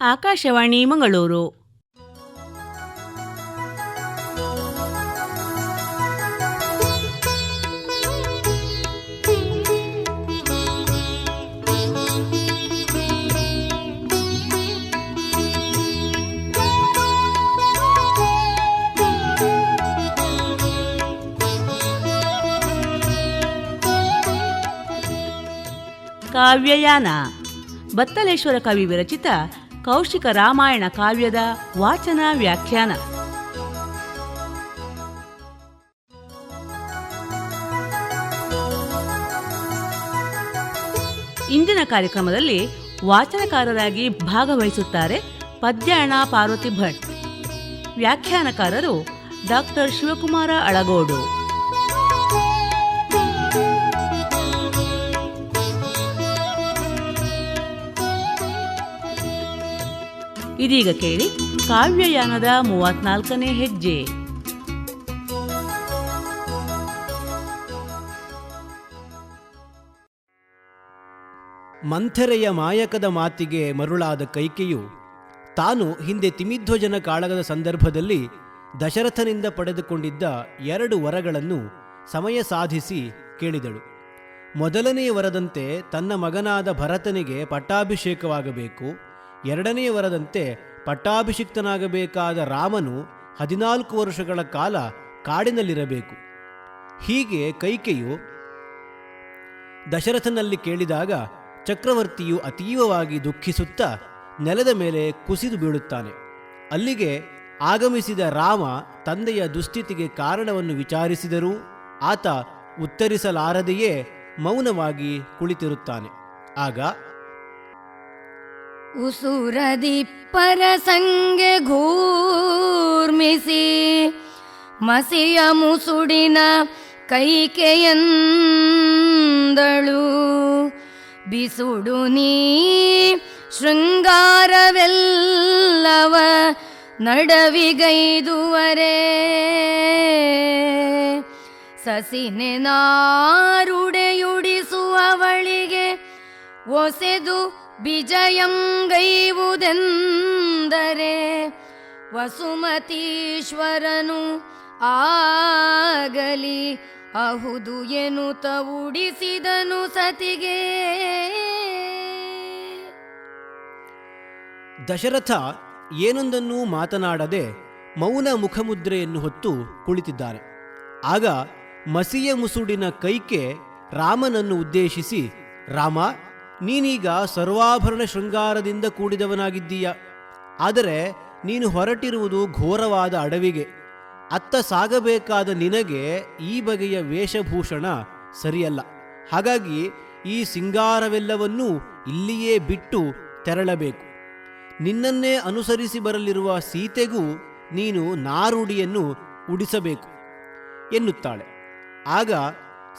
ಆಕಾಶವಾಣಿ ಮಂಗಳೂರು. ಕಾವ್ಯಯಾನ ಬತ್ತಲೇಶ್ವರ ಕವಿ ವಿರಚಿತ ಕೌಶಿಕ ರಾಮಾಯಣ ಕಾವ್ಯದ ವಾಚನ ವ್ಯಾಖ್ಯಾನ. ಇಂದಿನ ಕಾರ್ಯಕ್ರಮದಲ್ಲಿ ವಾಚನಕಾರರಾಗಿ ಭಾಗವಹಿಸುತ್ತಾರೆ ಪದ್ಯಾಣ ಪಾರ್ವತಿ ಭಟ್. ವ್ಯಾಖ್ಯಾನಕಾರರು ಡಾಕ್ಟರ್ ಶಿವಕುಮಾರ ಅಳಗೋಡು. ಇದೀಗ ಕೇಳಿ ಕಾವ್ಯಯಾನದ ಮೂವತ್ನಾಲ್ಕನೇ ಹೆಜ್ಜೆ. ಮಂಥರೆಯ ಮಾಯಕದ ಮಾತಿಗೆ ಮರುಳಾದ ಕೈಕೆಯು ತಾನು ಹಿಂದೆ ತಿಮಿಧ್ವಜನ ಕಾಳಗದ ಸಂದರ್ಭದಲ್ಲಿ ದಶರಥನಿಂದ ಪಡೆದುಕೊಂಡಿದ್ದ ಎರಡು ವರಗಳನ್ನು ಸಮಯ ಸಾಧಿಸಿ ಕೇಳಿದಳು. ಮೊದಲನೆಯ ವರದಂತೆ ತನ್ನ ಮಗನಾದ ಭರತನಿಗೆ ಪಟ್ಟಾಭಿಷೇಕವಾಗಬೇಕು. ಎರಡನೆಯ ವರದಂತೆ ಪಟ್ಟಾಭಿಷಿಕ್ತನಾಗಬೇಕಾದ ರಾಮನು ಹದಿನಾಲ್ಕು ವರ್ಷಗಳ ಕಾಲ ಕಾಡಿನಲ್ಲಿರಬೇಕು. ಹೀಗೆ ಕೈಕೆಯು ದಶರಥನಲ್ಲಿ ಕೇಳಿದಾಗ ಚಕ್ರವರ್ತಿಯು ಅತೀವವಾಗಿ ದುಃಖಿಸುತ್ತಾ ನೆಲದ ಮೇಲೆ ಕುಸಿದು ಬೀಳುತ್ತಾನೆ. ಅಲ್ಲಿಗೆ ಆಗಮಿಸಿದ ರಾಮ ತಂದೆಯ ದುಸ್ಥಿತಿಗೆ ಕಾರಣವನ್ನು ವಿಚಾರಿಸಿದರೂ ಆತ ಉತ್ತರಿಸಲಾರದೆಯೇ ಮೌನವಾಗಿ ಕುಳಿತಿರುತ್ತಾನೆ. ಆಗ ಉಸುರದಿ ಪರಸಂಗೆ ಘೂರ್ಮಿಸಿ ಮಸಿಯ ಮುಸುಡಿನ ಕೈಕೆಯಂದಳು. ಬಿಸುಡು ನೀ ಶೃಂಗಾರವೆಲ್ಲವ ನಡವಿಗೈದುವರೆ. ಸಸಿನೆ ನಾರುಡೆಯುಡಿಸುವವಳಿಗೆ ಒಸೆದು ಬಿಜಯಂಗೈವುದೆಂದರೆ ವಸುಮತೀಶ್ವರನು ಆಗಲಿ ಅಹುದು ಎನು ಉಡಿಸಿದನು ಸತಿಗೆ. ದಶರಥ ಏನೊಂದನ್ನೂ ಮಾತನಾಡದೆ ಮೌನ ಮುಖಮುದ್ರೆಯನ್ನು ಹೊತ್ತು ಕುಳಿತಿದ್ದಾನೆ ಆಗ ಮಸಿಯ ಮುಸುಡಿನ ಕೈಕೆ ರಾಮನನ್ನು ಉದ್ದೇಶಿಸಿ, ರಾಮ ನೀನೀಗ ಸರ್ವಾಭರಣ ಶೃಂಗಾರದಿಂದ ಕೂಡಿದವನಾಗಿದ್ದೀಯ. ಆದರೆ ನೀನು ಹೊರಟಿರುವುದು ಘೋರವಾದ ಅಡವಿಗೆ. ಅತ್ತ ಸಾಗಬೇಕಾದ ನಿನಗೆ ಈ ಬಗೆಯ ವೇಷಭೂಷಣ ಸರಿಯಲ್ಲ. ಹಾಗಾಗಿ ಈ ಸಿಂಗಾರವೆಲ್ಲವನ್ನೂ ಇಲ್ಲಿಯೇ ಬಿಟ್ಟು ತೆರಳಬೇಕು. ನಿನ್ನನ್ನೇ ಅನುಸರಿಸಿ ಬರಲಿರುವ ಸೀತೆಗೂ ನೀನು ನಾರುಡಿಯನ್ನು ಉಡಿಸಬೇಕು ಎನ್ನುತ್ತಾಳೆ. ಆಗ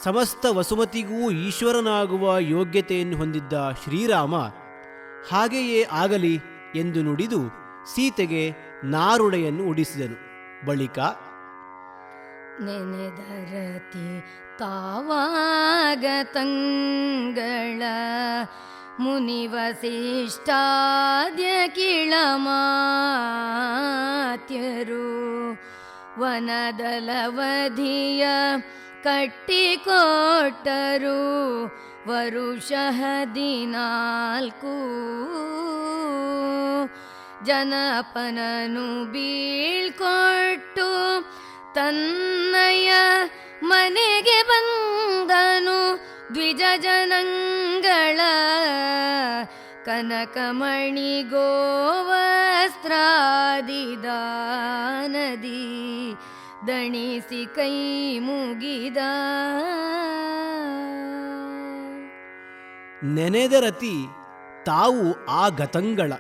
ಸಮಸ್ತ ವಸುಮತಿಗೂ ಈಶ್ವರನಾಗುವ ಯೋಗ್ಯತೆಯನ್ನು ಹೊಂದಿದ್ದ ಶ್ರೀರಾಮ, ಹಾಗೆಯೇ ಆಗಲಿ ಎಂದು ನುಡಿದು ಸೀತೆಗೆ ನಾರುಡೆಯನ್ನು ಉಡಿಸಿದನು. ಬಳಿಕ ನೆನೆದರತಿ ತಾವಾಗ ತಂಗಳ ಮುನಿವಸಿಷ್ಟಾದ್ಯ ಕಿಳಮಾತ್ಯರು ವನದಲವಧಿಯ ಕಟ್ಟಿಕೊಟ್ಟರು ವರುಷ ಹದಿನಾಲ್ಕು. ಜನಪನನು ಬೀಳ್ಕೊಟ್ಟು ತನ್ನಯ ಮನೆಗೆ ಬಂದನು ದ್ವಿಜ ಜನಂಗಳ. ಕನಕಮಣಿ ಗೋವಸ್ತ್ರಾದಿದಾನದಿ ದಣಿಸಿ ಕೈ ಮುಗಿದ. ನೆನೆದ ರತಿ ತಾವು ಆ ಗತಂಗಳ.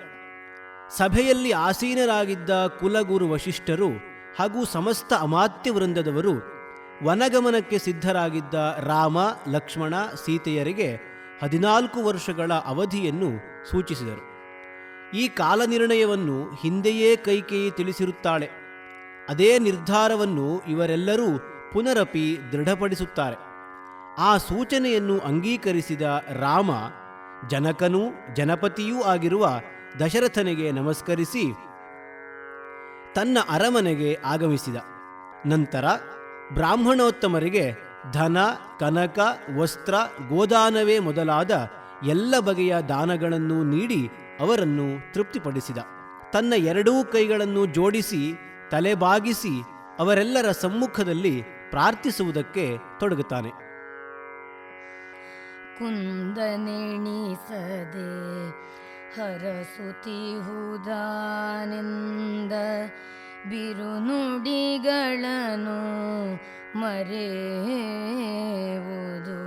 ಸಭೆಯಲ್ಲಿ ಆಸೀನರಾಗಿದ್ದ ಕುಲಗುರು ವಶಿಷ್ಠರು ಹಾಗೂ ಸಮಸ್ತ ಅಮಾತ್ಯ ವೃಂದದವರು ವನಗಮನಕ್ಕೆ ಸಿದ್ಧರಾಗಿದ್ದ ರಾಮ, ಲಕ್ಷ್ಮಣ, ಸೀತೆಯರಿಗೆ ಹದಿನಾಲ್ಕು ವರ್ಷಗಳ ಅವಧಿಯನ್ನು ಸೂಚಿಸಿದರು. ಈ ಕಾಲನಿರ್ಣಯವನ್ನು ಹಿಂದೆಯೇ ಕೈಕೇಯಿ ತಿಳಿಸಿರುತ್ತಾಳೆ. ಅದೇ ನಿರ್ಧಾರವನ್ನು ಇವರೆಲ್ಲರೂ ಪುನರಪಿ ದೃಢಪಡಿಸುತ್ತಾರೆ. ಆ ಸೂಚನೆಯನ್ನು ಅಂಗೀಕರಿಸಿದ ರಾಮ ಜನಕನೂ ಜನಪತಿಯೂ ಆಗಿರುವ ದಶರಥನಿಗೆ ನಮಸ್ಕರಿಸಿ ತನ್ನ ಅರಮನೆಗೆ ಆಗಮಿಸಿದ. ನಂತರ ಬ್ರಾಹ್ಮಣೋತ್ತಮರಿಗೆ ಧನ, ಕನಕ, ವಸ್ತ್ರ, ಗೋದಾನವೇ ಮೊದಲಾದ ಎಲ್ಲ ಬಗೆಯ ದಾನಗಳನ್ನು ನೀಡಿ ಅವರನ್ನು ತೃಪ್ತಿಪಡಿಸಿದ. ತನ್ನ ಎರಡೂ ಕೈಗಳನ್ನು ಜೋಡಿಸಿ ತಲೆಬಾಗಿಸಿ ಅವರೆಲ್ಲರ ಸಮ್ಮುಖದಲ್ಲಿ ಪ್ರಾರ್ಥಿಸುವುದಕ್ಕೆ ತೊಡಗುತ್ತಾನೆ. ಕುಂದನೆಣಿಸದೆ ಹರಸುತಿಹುದಾನಿಂದ ಬಿರುನುಡಿಗಳನ್ನು ಮರೆಯುವುದು.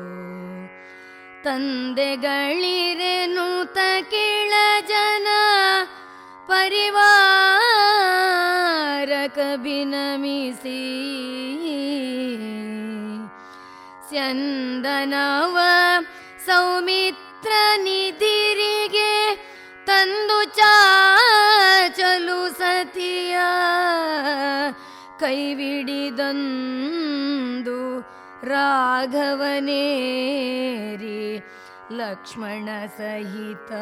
ತಂದೆಗಳಿರೆನು ತ ಜನ ಬಿನಮಿಸಿ ಸ್ಯಂದನವ ಸೌಮಿತ್ರ ನಿಧಿರಿಗೆ ತಂದು ಚಾಚಲು ಸತಿಯ ಕೈವಿಡಿದಂದು ರಾಘವನೇರಿ ಲಕ್ಷ್ಮಣ ಸಹಿತ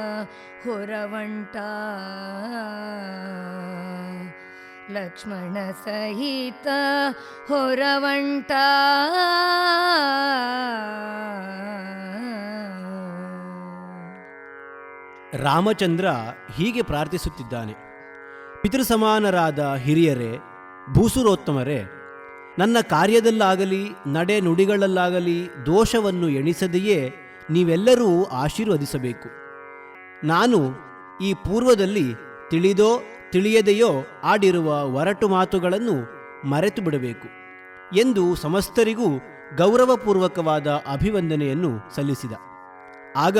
ಹೊರವಂಟ. ಲಕ್ಷ್ಮಣ ಸಹಿತ ಹೊರವಂಟ. ರಾಮಚಂದ್ರ ಹೀಗೆ ಪ್ರಾರ್ಥಿಸುತ್ತಿದ್ದಾನೆ. ಪಿತೃಸಮಾನರಾದ ಹಿರಿಯರೇ, ಭೂಸುರೋತ್ತಮರೇ, ನನ್ನ ಕಾರ್ಯದಲ್ಲಾಗಲಿ, ನಡೆ ನುಡಿಗಳಲ್ಲಾಗಲಿ, ದೋಷವನ್ನು ಎಣಿಸದೆಯೇ ನೀವೆಲ್ಲರೂ ಆಶೀರ್ವದಿಸಬೇಕು. ನಾನು ಈ ಪೂರ್ವದಲ್ಲಿ ತಿಳಿದೋ ತಿಳಿಯದೆಯೋ ಆಡಿರುವ ಒರಟು ಮಾತುಗಳನ್ನು ಮರೆತು ಬಿಡಬೇಕು ಎಂದು ಸಮಸ್ತರಿಗೂ ಗೌರವಪೂರ್ವಕವಾದ ಅಭಿವಂದನೆಯನ್ನು ಸಲ್ಲಿಸಿದ. ಆಗ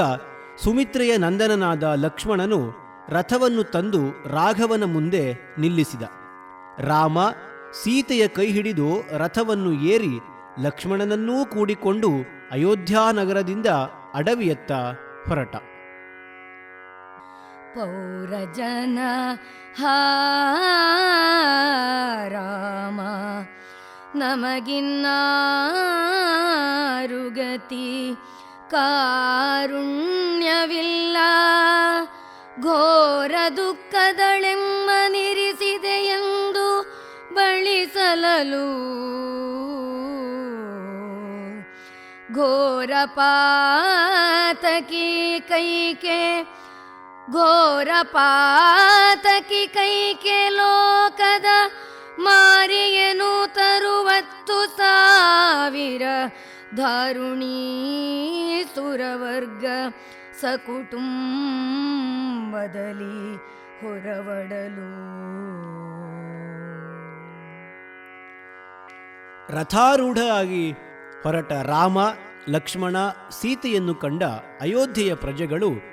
ಸುಮಿತ್ರೆಯ ನಂದನನಾದ ಲಕ್ಷ್ಮಣನು ರಥವನ್ನು ತಂದು ರಾಘವನ ಮುಂದೆ ನಿಲ್ಲಿಸಿದ. ರಾಮ, ಸೀತೆಯ ಕೈ ಹಿಡಿದು ರಥವನ್ನು ಏರಿ ಲಕ್ಷ್ಮಣನನ್ನೂ ಕೂಡಿಕೊಂಡು ಅಯೋಧ್ಯಾನಗರದಿಂದ ಅಡವಿಯತ್ತ ಹೊರಟ. ಪೌರಜನ ರಾಮ ನಮಗಿನ್ನಾರುಗತಿ ಕಾರುಣ್ಯವಿಲ್ಲ. ಘೋರ ದುಃಖದಳೆಮ್ಮ ಎಂದು ಬಳಿಸಲಲು. ಘೋರ ಪಾತಕಿ ಕೈಕೆ ಘೋರ ಪಾತಕಿ ಕೈಕೆ ಲೋಕದ ಮಾರಿಯನು ತರುವತ್ತು ಸಾವಿರ ಧಾರುಣೀ ಸುರವರ್ಗ ಸಕುಟುಂಬದಲ್ಲಿ ಹೊರವಡಲು. ರಥಾರೂಢ ಆಗಿ ಹೊರಟ ರಾಮ, ಲಕ್ಷ್ಮಣ, ಸೀತೆಯನ್ನು ಕಂಡ ಅಯೋಧ್ಯೆಯ ಪ್ರಜೆಗಳು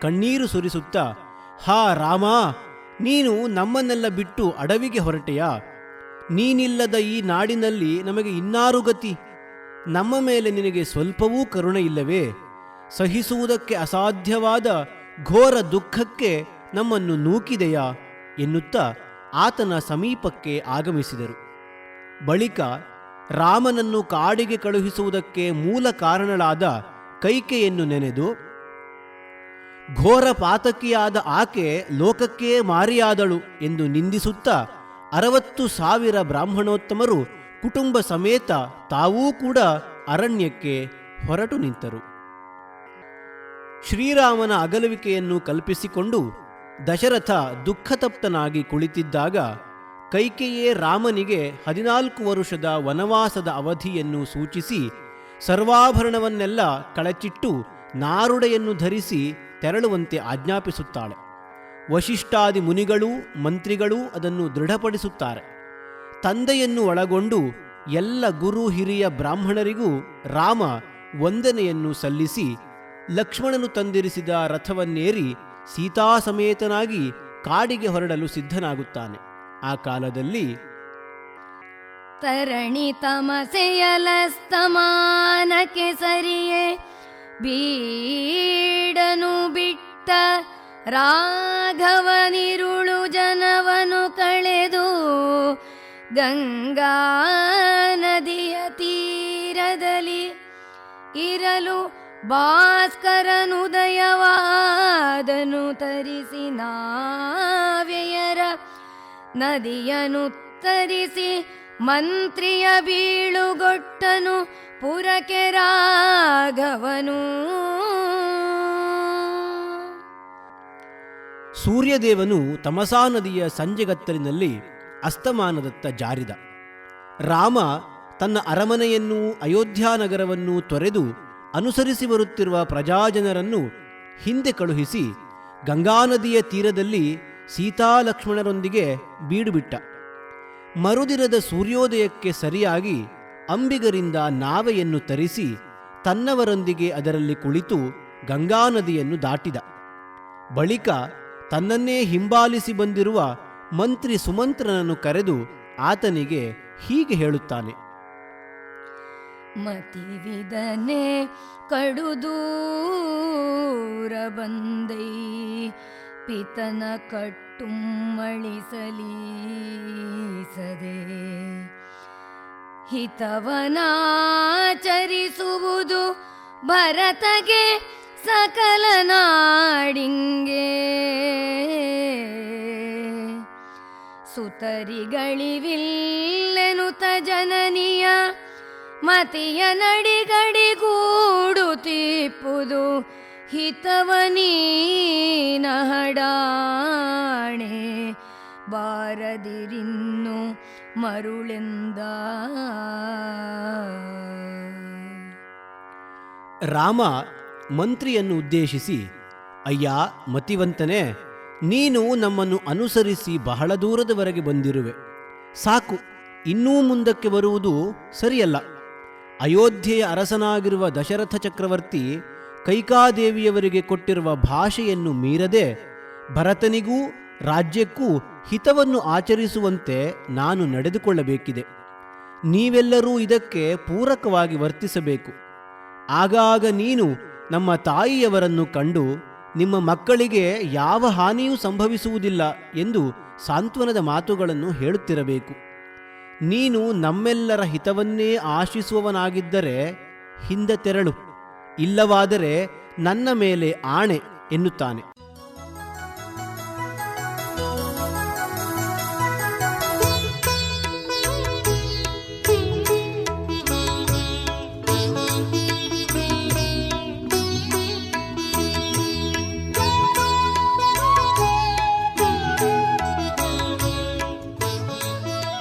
ಕಣ್ಣೀರು ಸುರಿಸುತ್ತಾ, ಹಾ, ರಾಮ, ನೀನು ನಮ್ಮನ್ನೆಲ್ಲ ಬಿಟ್ಟು ಅಡವಿಗೆ ಹೊರಟೆಯಾ? ನೀನಿಲ್ಲದ ಈ ನಾಡಿನಲ್ಲಿ ನಮಗೆ ಇನ್ನಾರು ಗತಿ? ನಮ್ಮ ಮೇಲೆ ನಿನಗೆ ಸ್ವಲ್ಪವೂ ಕರುಣೆ ಇಲ್ಲವೇ? ಸಹಿಸುವುದಕ್ಕೆ ಅಸಾಧ್ಯವಾದ ಘೋರ ದುಃಖಕ್ಕೆ ನಮ್ಮನ್ನು ನೂಕಿದೆಯಾ? ಎನ್ನುತ್ತಾ ಆತನ ಸಮೀಪಕ್ಕೆ ಆಗಮಿಸಿದರು. ಬಳಿಕ ರಾಮನನ್ನು ಕಾಡಿಗೆ ಕಳುಹಿಸುವುದಕ್ಕೆ ಮೂಲ ಕಾರಣಳಾದ ಕೈಕೆಯನ್ನು ನೆನೆದು ಘೋರ ಪಾತಕಿಯಾದ ಆಕೆ ಲೋಕಕ್ಕೇ ಮಾರಿಯಾದಳು ಎಂದು ನಿಂದಿಸುತ್ತಾ ಅರವತ್ತು ಸಾವಿರ ಬ್ರಾಹ್ಮಣೋತ್ತಮರು ಕುಟುಂಬ ಸಮೇತ ತಾವೂ ಕೂಡ ಅರಣ್ಯಕ್ಕೆ ಹೊರಟು ನಿಂತರು. ಶ್ರೀರಾಮನ ಅಗಲುವಿಕೆಯನ್ನು ಕಲ್ಪಿಸಿಕೊಂಡು ದಶರಥ ದುಃಖತಪ್ತನಾಗಿ ಕುಳಿತಿದ್ದಾಗ ಕೈಕೆಯೇ ರಾಮನಿಗೆ ಹದಿನಾಲ್ಕು ವರುಷದ ವನವಾಸದ ಅವಧಿಯನ್ನು ಸೂಚಿಸಿ ಸರ್ವಾಭರಣವನ್ನೆಲ್ಲ ಕಳಚಿಟ್ಟು ನಾರುಡೆಯನ್ನು ಧರಿಸಿ ತೆರಳುವಂತೆ ಆಜ್ಞಾಪಿಸುತ್ತಾಳೆ. ವಶಿಷ್ಠಾದಿ ಮುನಿಗಳೂ ಮಂತ್ರಿಗಳೂ ಅದನ್ನು ದೃಢಪಡಿಸುತ್ತಾರೆ. ತಂದೆಯನ್ನು ಒಳಗೊಂಡು ಎಲ್ಲ ಗುರು ಹಿರಿಯ ಬ್ರಾಹ್ಮಣರಿಗೂ ರಾಮ ವಂದನೆಯನ್ನು ಸಲ್ಲಿಸಿ ಲಕ್ಷ್ಮಣನು ತಂದಿರಿಸಿದ ರಥವನ್ನೇರಿ ಸೀತಾಸಮೇತನಾಗಿ ಕಾಡಿಗೆ ಹೊರಡಲು ಸಿದ್ಧನಾಗುತ್ತಾನೆ. ಆ ಕಾಲದಲ್ಲಿ ತರಣಿ ತಮಸೆಯಲಸ್ತಮಾನಕ್ಕೆ ಸರಿಯೇ ಬೀಡನು ಬಿಟ್ಟ ರಾಘವನಿರುಳು ಜನವನು ಕಳೆದು ಗಂಗಾ ನದಿಯ ತೀರದಲ್ಲಿ ಇರಲು ಭಾಸ್ಕರನುದಯವಾದನು ತರಿಸಿ ನಾವ್ಯಯರ ನದಿಯನು ತರಿಸಿ ಮಂತ್ರಿಯ ಬೀಳುಗೊಟ್ಟನು ಪುರಕೆ ರಾಘವನು. ಸೂರ್ಯದೇವನು ತಮಸಾ ನದಿಯ ಸಂಜೆಗತ್ತಲಿನಲ್ಲಿ ಅಸ್ತಮಾನದತ್ತ ಜಾರಿದ. ರಾಮ ತನ್ನ ಅರಮನೆಯನ್ನೂ ಅಯೋಧ್ಯಾನಗರವನ್ನೂ ತೊರೆದು ಅನುಸರಿಸಿ ಬರುತ್ತಿರುವ ಪ್ರಜಾಜನರನ್ನು ಹಿಂದೆ ಕಳುಹಿಸಿ ಗಂಗಾನದಿಯ ತೀರದಲ್ಲಿ ಸೀತಾಲಕ್ಷ್ಮಣರೊಂದಿಗೆ ಬೀಡುಬಿಟ್ಟ. ಮರುದಿರದ ಸೂರ್ಯೋದಯಕ್ಕೆ ಸರಿಯಾಗಿ ಅಂಬಿಗರಿಂದ ನಾವೆಯನ್ನು ತರಿಸಿ ತನ್ನವರೊಂದಿಗೆ ಅದರಲ್ಲಿ ಕುಳಿತು ಗಂಗಾ ನದಿಯನ್ನು ದಾಟಿದ. ಬಳಿಕ ತನ್ನನ್ನೇ ಹಿಂಬಾಲಿಸಿ ಬಂದಿರುವ ಮಂತ್ರಿ ಸುಮಂತ್ರನನ್ನು ಕರೆದು ಆತನಿಗೆ ಹೀಗೆ ಹೇಳುತ್ತಾನೆ. ಮತಿವಿದನೆ ಕಡುದೂರ ಬಂದೈ, ಪಿತನ ಕಟ್ಟುಮ್ಮಳಿಸಲೀಸದೆ ಹಿತವನಾಚರಿಸುವುದು ಭರತಗೆ ಸಕಲ ನಾಡಿಂಗೆ. ಸುತರಿಗಳಿವಿಲ್ಲೆನುತ ಜನನಿಯ ಮತಿಯ ನಡಿಗಡಿಗೂಡುತ್ತಿಪ್ಪುದು ಹಿತವನೀನಹಡಾಣೆ ಬಾರದಿರಿನ್ನು ಮರುಳೆಂದ. ರಾಮ ಮಂತ್ರಿಯನ್ನು ಉದ್ದೇಶಿಸಿ, ಅಯ್ಯ, ಮತಿವಂತನೇ, ನೀನು ನಮ್ಮನ್ನು ಅನುಸರಿಸಿ ಬಹಳ ದೂರದವರೆಗೆ ಬಂದಿರುವೆ. ಸಾಕು, ಇನ್ನೂ ಮುಂದಕ್ಕೆ ಬರುವುದು ಸರಿಯಲ್ಲ. ಅಯೋಧ್ಯೆಯ ಅರಸನಾಗಿರುವ ದಶರಥ ಚಕ್ರವರ್ತಿ ಕೈಕಾದೇವಿಯವರಿಗೆ ಕೊಟ್ಟಿರುವ ಭಾಷೆಯನ್ನು ಮೀರದೆ ಭರತನಿಗೂ ರಾಜ್ಯಕ್ಕೂ ಹಿತವನ್ನು ಆಚರಿಸುವಂತೆ ನಾನು ನಡೆದುಕೊಳ್ಳಬೇಕಿದೆ. ನೀವೆಲ್ಲರೂ ಇದಕ್ಕೆ ಪೂರಕವಾಗಿ ವರ್ತಿಸಬೇಕು. ಆಗಾಗ ನೀನು ನಮ್ಮ ತಾಯಿಯವರನ್ನು ಕಂಡು ನಿಮ್ಮ ಮಕ್ಕಳಿಗೆ ಯಾವ ಹಾನಿಯೂ ಸಂಭವಿಸುವುದಿಲ್ಲ ಎಂದು ಸಾಂತ್ವನದ ಮಾತುಗಳನ್ನು ಹೇಳುತ್ತಿರಬೇಕು. ನೀನು ನಮ್ಮೆಲ್ಲರ ಹಿತವನ್ನೇ ಆಶಿಸುವವನಾಗಿದ್ದರೆ ಹಿಂದೆ ತೆರಳು, ಇಲ್ಲವಾದರೆ ನನ್ನ ಮೇಲೆ ಆಣೆ ಎನ್ನುತ್ತಾನೆ.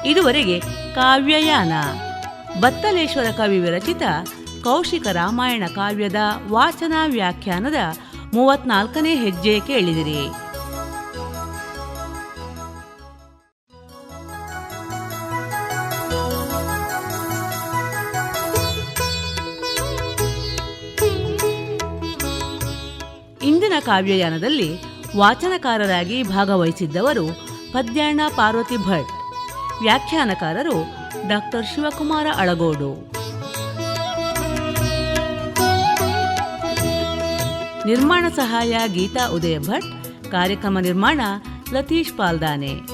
ಇದುವರೆಗೆ ಕಾವ್ಯಯಾನ. ಬತ್ತಲೇಶ್ವರ ಕವಿ ವಿರಚಿತ ಕೌಶಿಕ ರಾಮಾಯಣ ಕಾವ್ಯದ ವಾಚನ ವ್ಯಾಖ್ಯಾನದ ಮೂವತ್ನಾಲ್ಕನೇ ಹೆಜ್ಜೆ ಕೇಳಿದಿರಿ. ಇಂದಿನ ಕಾವ್ಯಯಾನದಲ್ಲಿ ವಾಚನಕಾರರಾಗಿ ಭಾಗವಹಿಸಿದ್ದವರು ಪದ್ಯಾಣ ಪಾರ್ವತಿ ಭಟ್. ವ್ಯಾಖ್ಯಾನಕಾರರು ಡಾಕ್ಟರ್ ಶಿವಕುಮಾರ ಅಳಗೋಡು. ನಿರ್ಮಾಣ ಸಹಾಯ ಗೀತಾ ಉದಯ ಭಟ್ ಕಾರ್ಯಕ್ರಮ ನಿರ್ಮಾಣ ಲತೀಶ್ ಪಾಲ್ದಾನೆ.